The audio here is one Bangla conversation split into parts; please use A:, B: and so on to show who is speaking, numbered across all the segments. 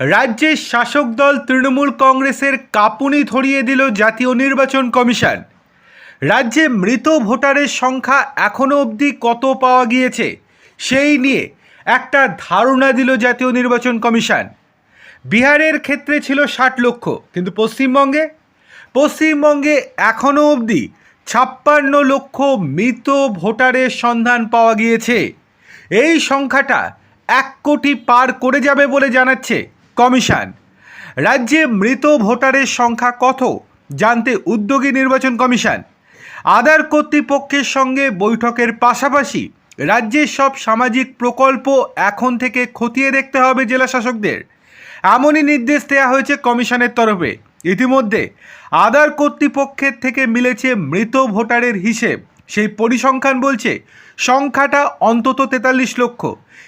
A: রাজ্যের শাসক দল তৃণমূল কংগ্রেসের কাঁপুনি ধরিয়ে দিল জাতীয় নির্বাচন কমিশন। রাজ্যে মৃত ভোটারের সংখ্যা এখনও অবধি কত পাওয়া গিয়েছে, সেই নিয়ে একটা ধারণা দিল জাতীয় নির্বাচন কমিশন। বিহারের ক্ষেত্রে ছিল ষাট লক্ষ, কিন্তু পশ্চিমবঙ্গে? পশ্চিমবঙ্গে এখনও অবধি ছাপ্পান্ন লক্ষ মৃত ভোটারের সন্ধান পাওয়া গিয়েছে। এই সংখ্যাটা এক কোটি পার করে যাবে বলে জানাচ্ছে কমিশন। রাজ্যে মৃত ভোটারের সংখ্যা কত? জানতে উদ্যোগী নির্বাচন কমিশন। আধার কর্তৃপক্ষের সঙ্গে বৈঠকের পাশাপাশি রাজ্যের সব সামাজিক প্রকল্প এখন থেকে খতিয়ে দেখতে হবে জেলা শাসকদের এমনই নির্দেশ দেওয়া হয়েছে কমিশনের তরফে। ইতিমধ্যে আধার কর্তৃপক্ষের থেকে মিলেছে মৃত ভোটারের হিসেব। সেই পরিসংখ্যান বলছে, সংখ্যাটা অন্তত তেতাল্লিশ লক্ষ।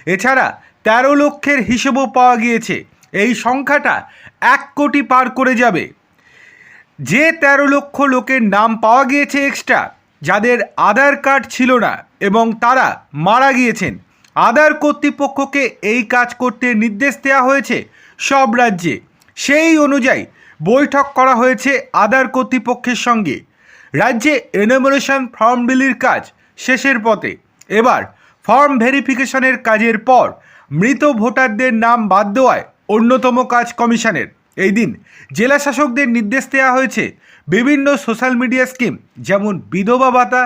A: এছাড়া তেরো লক্ষের হিসেবও পাওয়া গিয়েছে। এই সংখ্যাটা এক কোটি পার করে যাবে। যে তেরো লক্ষ লোকের নাম পাওয়া গিয়েছে এক্সট্রা যাদের আধার কার্ড ছিল না এবং তারা মারা গিয়েছেন, আধার কর্তৃপক্ষকে এই কাজ করতে নির্দেশ দেওয়া হয়েছে সব রাজ্যে। সেই অনুযায়ী বৈঠক করা হয়েছে আধার কর্তৃপক্ষের সঙ্গে। রাজ্যে এনোমিনেশন ফর্ম বিলির কাজ শেষের পথে। এবার ফর্ম ভেরিফিকেশনের কাজের পর মৃত ভোটারদের নাম বাদ দেওয়ায় অন্যতম কাজ কমিশনের। এই দিন জেলা শাসকদের নির্দেশ দেওয়া হয়েছে বিভিন্ন সোশ্যাল মিডিয়া স্কিম, যেমন বিধবা ভাতা,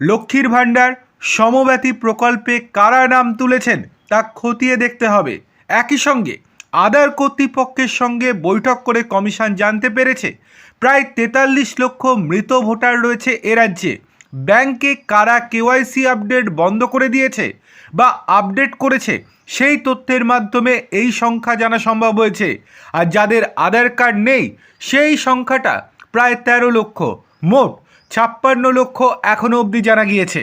A: লক্ষ্মীর ভাণ্ডার সমব্যাথী প্রকল্পে কারা নাম তুলেছেন তা খতিয়ে দেখতে হবে। একই সঙ্গে আধার কর্তৃপক্ষের সঙ্গে বৈঠক করে কমিশন জানতে পেরেছে, প্রায় তেতাল্লিশ লক্ষ মৃত ভোটার রয়েছে এ রাজ্যে। ব্যাংকে কারা কেওয়াইসি আপডেট বন্ধ করে দিয়েছে বা আপডেট করেছে, সেই তথ্যের মাধ্যমে এই সংখ্যা জানা সম্ভব হয়েছে। আর যাদের আধার কার্ড নেই, সেই সংখ্যাটা প্রায় তেরো লক্ষ, মোট ছাপ্পান্ন লক্ষ এখনও অবধি জানা গিয়েছে।